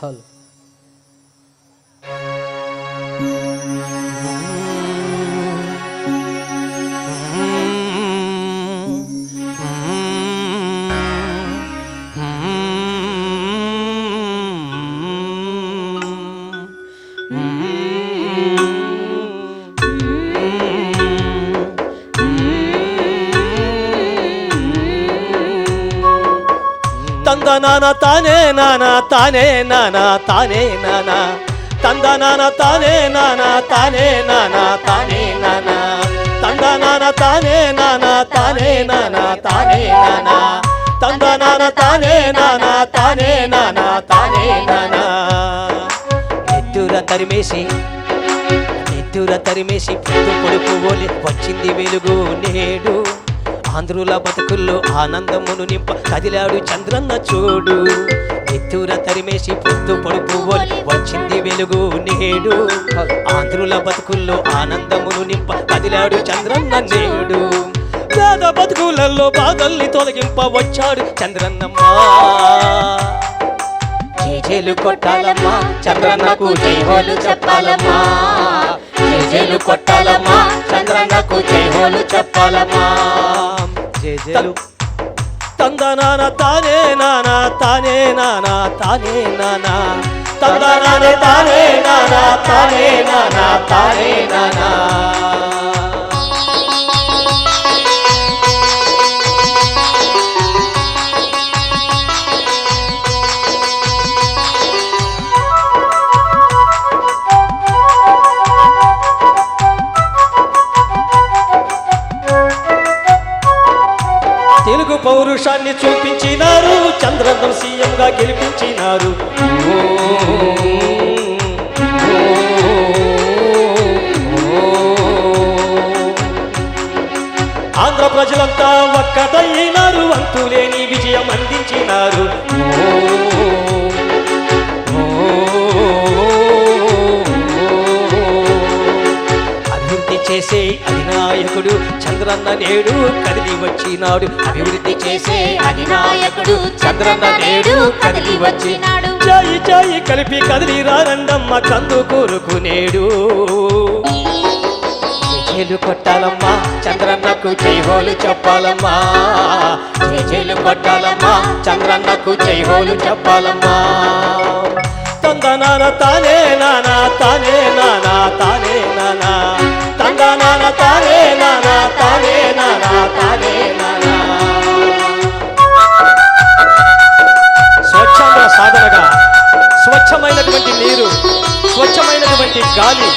Hello తంద నానా తానే నానా తానే నానా తానే నానా. తంద నానా తానే నానా తానే నానా తానే నానా. తంద నానా తానే నానా తానే నానా తానే నానా. తంద నానా తానే నానా తానే నానా తానే నానా. ఎత్తుర తరిమేసి ఎత్తుర తరిమేసి పొడుపు ఓలి వచ్చింది వెలుగు నేడు. ఆంధ్రుల బతుకుల్లో ఆనందమును నింప కదిలాడు చంద్రన్న చూడు. ఎత్తుర తరిమేసి పొద్దు పొడుపు వచ్చింది వెలుగు నేడు. ఆంధ్రుల బతుకుల్లో ఆనందమును నింప కదిలాడు చంద్రన్న నేడు. పేద బతుకులలో బాధల్ని తొలగింప వచ్చాడు చంద్రన్నమ్మా జేజేలు కొట్టాలమ్మా చంద్రన్నకు జైహోలు చెప్పాలమ్మా. జేజేలు కొట్టాలమ్మా చంద్రన్నకు జైహోలు చెప్పాలమ్మా. జేజేలు తందనాన తానే నానా తానే నానా తానే నానా తందనాన తానే నానా తానే నానా తానే నానా తెలుగు పౌరుషాన్ని చూపించినారు. చంద్రబాబు సీఎంగా గెలిపించినారు. ఆంధ్ర ప్రజలంతా ఒక్కటైనారు. అంతులేని విజయం అందించినారు. అభివృద్ధి చేసే అధినాయకుడు. చంద్రన్న నేడు కదిలి వచ్చినాడు. అభివృద్ధి చేసే అధినాయకుడు. చంద్రన్న నేడు కదిలి వచ్చినాడు. చాయి చాయి కలిపి కదిలి రారండమ్మ కందు కోరుకునేడు. జేజేలు కొట్టాలమ్మా చంద్రన్నకు జైహోలు చెప్పాలమ్మా. జేజేలు కొట్టాలమ్మా చంద్రన్నకు జైహోలు చెప్పాలమ్మా. తందనాన తానే నానా తానే నానా తానే నానా తానే నానా తానే నానా తానే నానా స్వచ్ఛంద సాధనగా స్వచ్ఛమైనటువంటి నీరు స్వచ్ఛమైనటువంటి గాలి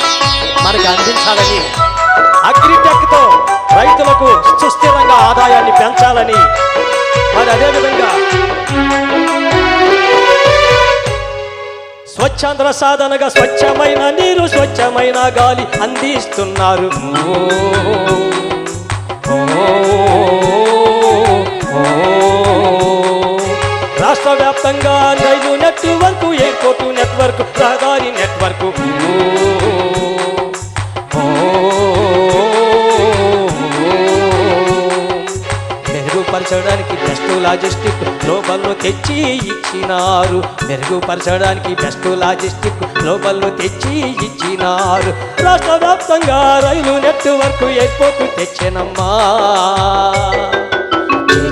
మనకి అందించాలని అగ్రిటెక్తో రైతులకు సుస్థిరంగా ఆదాయాన్ని పెంచాలని మరి అదేవిధంగా స్వచ్ఛాంధ్ర సాధనగా స్వచ్ఛమైన నీరు స్వచ్ఛమైన గాలి అందిస్తున్నారు. రాష్ట్ర వ్యాప్తంగా రైలు నెట్వర్క్ ఎయిర్పోర్టు నెట్వర్క్ రహదారి నెట్వర్క్. మెరుగుపరచడానికి లాజిస్టిక్ గ్లోబల్ను తెచ్చి ఇచ్చినారు. మెరుగుపరచడానికి బెస్ట్ లాజిస్టిక్ గ్లోబల్ను తెచ్చి ఇచ్చినారు. రాష్ట్ర వ్యాప్తంగా రైలు నెట్వర్క్ ఎయిర్పోర్ట్ తెచ్చినమ్మా.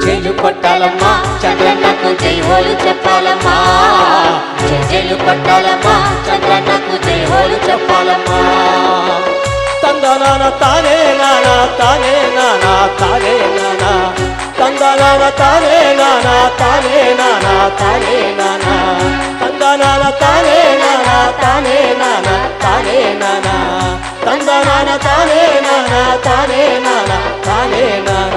జైలు కొట్టాలమ్మా చంద్రన్నకు జైహోలు చెప్పాలమ్మా. జైలు కొట్టాలమ్మా చంద్రన్నకు జైహోలు చెప్పాలమ్మా. తందనాన తానే నానా తానే నానా తానే నానా. తందనాన తానే నానా తానే నానా తానే నానా. తందనాన తానే నానా తానే నానా తానే నానా. తందనాన తానే నానా తానే నానా తానే నానా.